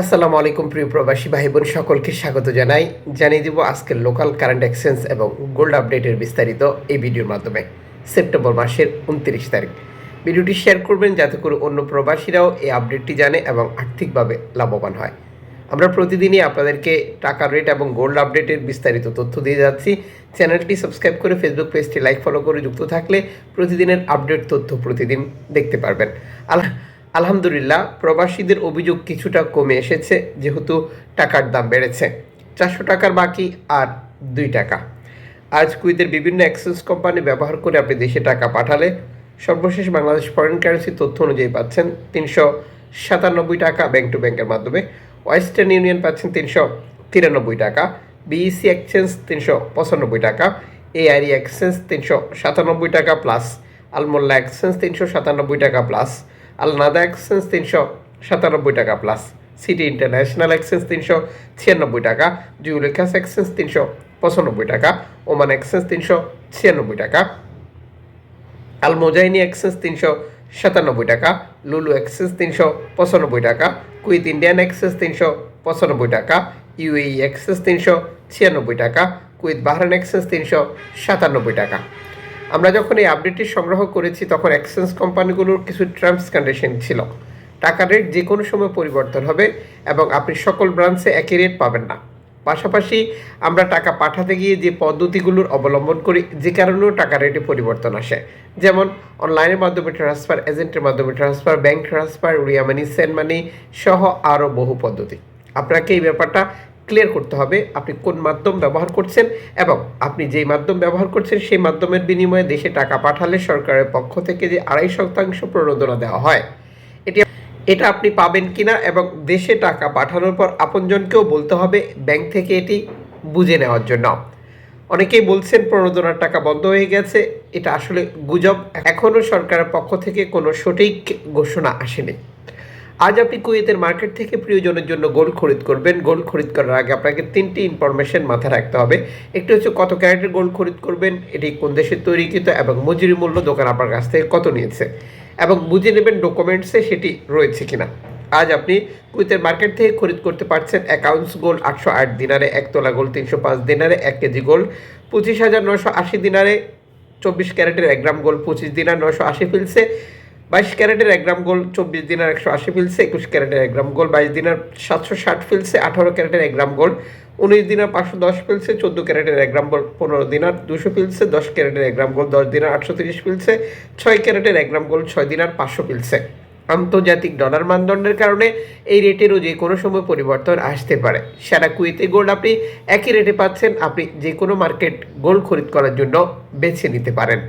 আসসালামু আলাইকুম, প্রিয় প্রবাসী ভাই বোন সকলকে স্বাগত জানাই। জানিয়ে দিব আজকের লোকাল কারেন্ট এক্সচেঞ্জ এবং গোল্ড আপডেটের বিস্তারিত এই ভিডিওর মাধ্যমে। সেপ্টেম্বর মাসের উনত্রিশ তারিখ। ভিডিওটি শেয়ার করবেন যাতে করে অন্য প্রবাসীরাও এই আপডেটটি জানে এবং আর্থিকভাবে লাভবান হয়। আমরা প্রতিদিনই আপনাদেরকে টাকার রেট এবং গোল্ড আপডেটের বিস্তারিত তথ্য দিয়ে যাচ্ছি। চ্যানেলটি সাবস্ক্রাইব করে ফেসবুক পেজটি লাইক ফলো করে যুক্ত থাকলে প্রতিদিনের আপডেট তথ্য প্রতিদিন দেখতে পারবেন। আল্লাহ আলহামদুলিল্লাহ, প্রবাসীদের অভিযোগ কিছুটা কমে এসেছে, যেহেতু টাকার দাম বেড়েছে। চারশো টাকার বাকি আর দুই টাকা। আজ কুইতের বিভিন্ন এক্সচেঞ্জ কোম্পানি ব্যবহার করে আপনি দেশে টাকা পাঠালে সর্বশেষ বাংলাদেশ ফরেন কারেন্সি তথ্য অনুযায়ী পাচ্ছেন তিনশো সাতানব্বই টাকা ব্যাংক টু ব্যাংকের মাধ্যমে, ওয়েস্টার্ন ইউনিয়ন পাচ্ছেন তিনশো তিরানব্বই টাকা বিইসি এক্সচেঞ্জ তিনশো পঁচানব্বই টাকা এআরই এক্সচেঞ্জ তিনশো সাতানব্বই টাকা প্লাস, আলমোল্লা এক্সচেঞ্জ তিনশো সাতানব্বই টাকা প্লাস আলনাদা এক্সচেঞ্জ তিনশো সাতানব্বই টাকা প্লাস সিটি ইন্টারন্যাশনাল এক্সচেঞ্জ তিনশো ছিয়ানব্বই টাকা। জুলেখাস এক্সচেঞ্জ তিনশো পঁচানব্বই টাকা। ওমান এক্সচেঞ্জ তিনশো ছিয়ানব্বই টাকা। আল মোজাইনি এক্সচেঞ্জ তিনশো সাতানব্বই টাকা। লুলু এক্সচেঞ্জ তিনশো পঁচানব্বই টাকা। কুইথ ইন্ডিয়ান এক্সচেঞ্জ তিনশো পঁচানব্বই টাকা। ইউএই এক্সচেঞ্জ তিনশো ছিয়ানব্বই টাকা। কুইথ বাহরান এক্সচেঞ্জ তিনশো সাতানব্বই টাকা। আমরা যখন এই আপডেটটি সংগ্রহ করেছি, তখন এক্সচেঞ্জ কোম্পানিগুলোর কিছু টার্মস কন্ডিশন ছিল। টাকা রেট যে কোনো সময় পরিবর্তন হবে এবং আপনি সকল ব্রাঞ্চে একই রেট পাবেন না। পাশাপাশি আমরা টাকা পাঠাতে গিয়ে যে পদ্ধতিগুলোর অবলম্বন করি, যে কারণেও টাকা রেটে পরিবর্তন আসে। যেমন অনলাইনের মাধ্যমে ট্রান্সফার এজেন্টের মাধ্যমে transfer bank transfer Ria money send money সহ আরও বহু পদ্ধতি। আপনাকে এই ব্যাপারটা ক্লিয়ার করতে হবে আপনি কোন মাধ্যম ব্যবহার করছেন এবং আপনি যেই মাধ্যম ব্যবহার করছেন সেই মাধ্যমের বিনিময়ে দেশে টাকা পাঠালে সরকারের পক্ষ থেকে যে আড়াই শতাংশ প্রণোদনা দেওয়া হয়। এটি এটা আপনি পাবেন কিনা এবং দেশে টাকা পাঠানোর পর আপনজনকেও বলতে হবে ব্যাংক থেকে এটি বুঝে নেওয়ার জন্য। অনেকেই বলছেন প্রণোদনার টাকা বন্ধ হয়ে গেছে, এটা আসলে গুজব। এখনও সরকারের পক্ষ থেকে কোনো সঠিক ঘোষণা আসেনি। আজ আপনি কুয়েতের মার্কেট থেকে প্রিয়জনের জন্য গোল্ড খরিদ করবেন। গোল্ড খরিদ করার আগে আপনাকে তিনটি ইনফরমেশন মাথায় রাখতে হবে। একটি হচ্ছে কত ক্যারেটের গোল্ড খরিদ করবেন, এটি কোন দেশে তৈরিকৃত এবং মজুরি মূল্য দোকান আপনার কাছ থেকে কত নিয়েছে এবং বুঝে নেবেন ডকুমেন্টসে সেটি রয়েছে কিনা। আজ আপনি কুয়েতের মার্কেট থেকে খরিদ করতে পারছেন অ্যাকাউন্টস গোল্ড আটশো আট দিনারে, এক তোলা গোল্ড তিনশো পাঁচ দিনারে, এক কেজি গোল্ড পঁচিশ হাজার নশো আশি দিনারে, চব্বিশ ক্যারেটের এক গ্রাম গোল্ড পঁচিশ দিনার নশো আশি ফিলসে বাইশ ক্যারেটের এক গ্রাম গোল্ড চব্বিশ দিনার একশো আশি ফিলসে, একুশ ক্যারেটের এক গ্রাম গোল, বাইশ দিনার সাতশো ষাট ফিলসে, আঠারো ক্যারেটের এক গ্রাম গোল, উনিশ দিনার পাঁচশো দশ ফিলসে, চোদ্দ ক্যারেটের এক গ্রাম গোল, পনেরো দিনার দুশো ফিলসে, দশ ক্যারেটের এক গ্রাম গোল, দশ দিনার আটশো তিরিশ ফিলসে, ছয় ক্যারেটের এক গ্রাম গোল্ড ছয় দিনার পাঁচশো ফিলসে। আন্তর্জাতিক ডলার মানদণ্ডের কারণে এই রেটেরও যে কোনো সময় পরিবর্তন আসতে পারে। সারা কুয়েতে গোল্ড আপনি একই রেটে পাচ্ছেন, আপনি যে কোনো মার্কেট গোল্ড খরিদ করার জন্য বেছে নিতে পারেন।